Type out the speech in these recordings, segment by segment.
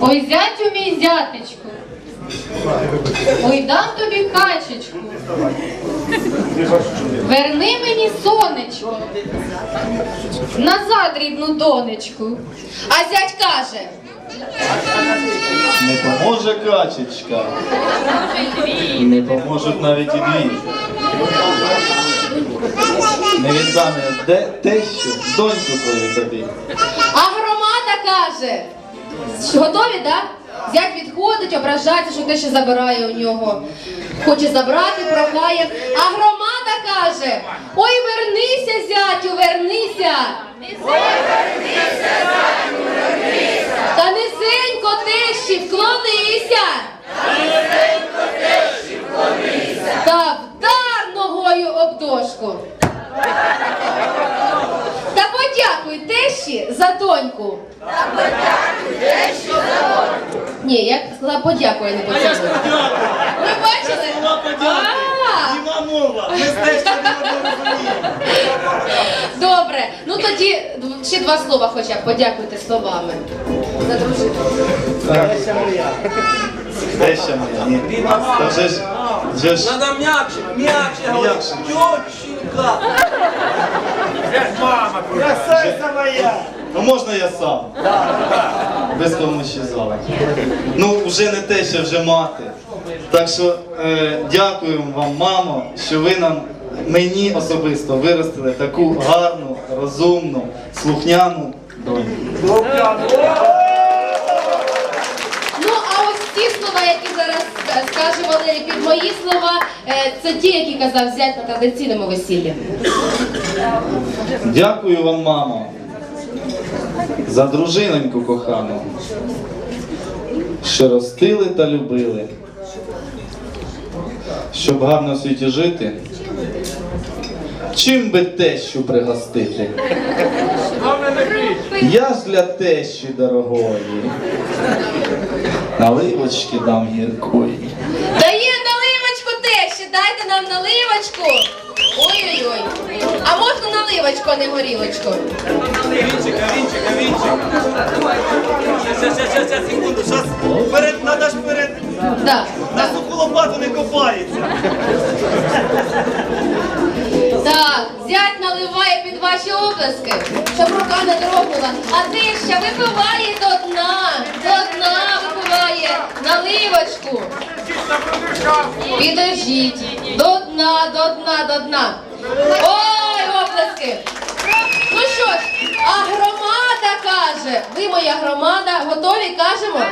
Ой, зятю мій зятечку. Ой, дам тобі качечку. Верни мені сонечко. Назад рідну донечку. А зять каже, Не поможе качечка. Не поможуть навіть і дві. Не віддам я те, що доньку твою тобі. Каже. Готові, так? Зять відходить, ображається, що те, ще забирає у нього. Хоче забрати, прохає. А громада каже: Ой, вернися, зятю, вернися. Та низенько тиші, вклонися. Та вдар ногою об дошку. Та подякуй тещі за доньку. Ні, я сказала подякуй, а не А я ж подякую. Ви бачили? Слова подяки. А, Діма мова. Ми теж не розуміємо. Добре, ну тоді ще два слова хоча б подякуйте словами. За дружину. Теща моя. Ще моя. Ні. Та вже ж, вже ж Надо м'якше, м'якше говорити. М'якше. Тьощенька. Красавиця моя. Ну можна я сам? Без помощі зала. Ну, вже не те, що вже мати. Так що е, дякуємо вам, мамо, що ви нам мені особисто виростили таку гарну, розумну, слухняну доньку. Ну, а ось ті слова, які зараз е, скаже Валерій під мої слова, е, це ті, які казав зять на традиційному весіллі. Дякую вам, мамо, за дружиноньку кохану, що ростили та любили, щоб гарно в світі жити. Чим би тещу пригостити? Я ж для тещі дорогої. Наливочки дам гіркої. Дає наливочку тещі, дайте нам наливочку. Ой-ой-ой. А можна наливочку, а не горілочку? Вінчика, вінчика, вінчик. Щас, щас, щас, щас, секунду. Щас вперед, надо ж вперед. Да, На суху лопату не копається. Так, зять наливає під ваші оплески, щоб рука не дрогнула. А теща випиває до дна, до дна випиває наливочку. Підождіть, до дна, до дна, до дна. Ой, оплески. Ну що ж, а громада каже, ви моя громада, готові кажемо?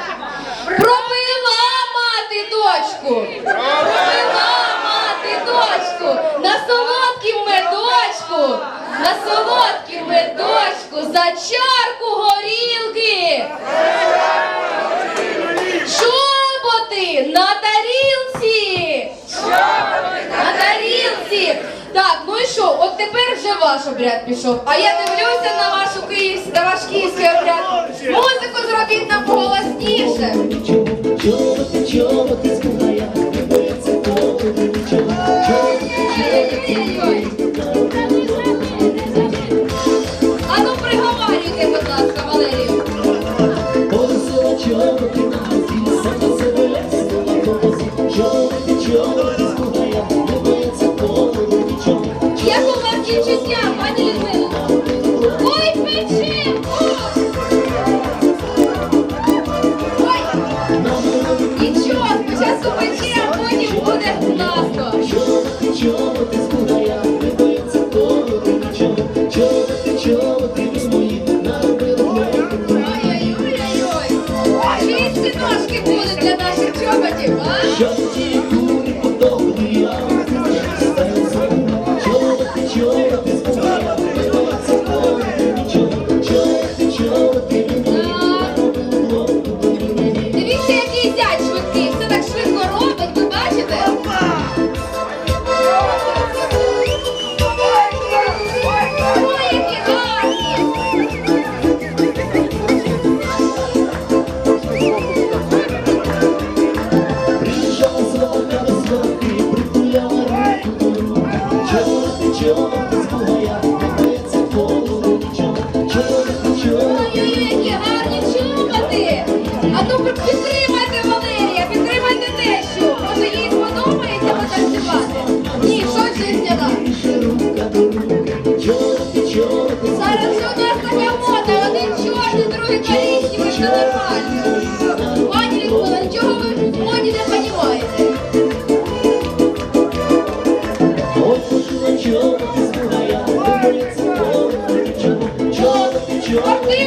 Пропила мати дочку! Пропила мати дочку! На солодкім медочку! На солодкім медочку! За чарку горілки! Чоботи на тарілці! На тарілці! Так, ну і що? От тепер вже ваш обряд пішов. А я дивлюся на вашу київську, на ваш київський обряд. Музику зробіть нам голосніше.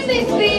Make me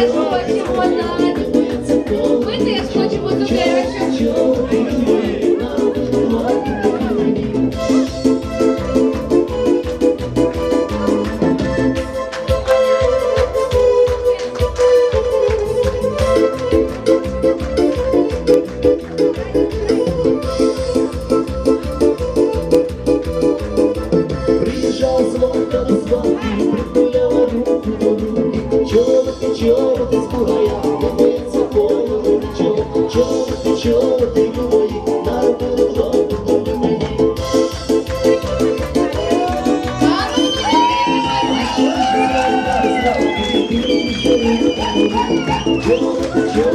теж хочемо знати. Ми теж хочемо до тебе. Joe, Joe.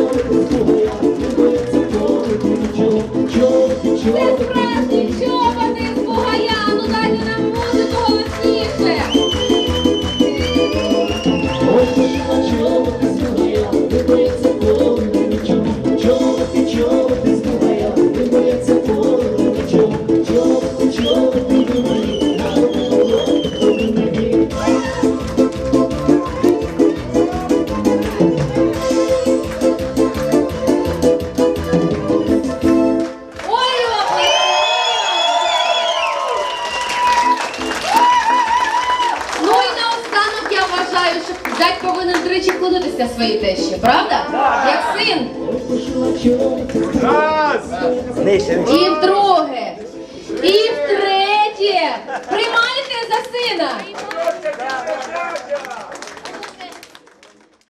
Зять повинен тричі вкладатися своїй тещі, правда? Як син. І вдруге. І втретє. Приймайте за сина.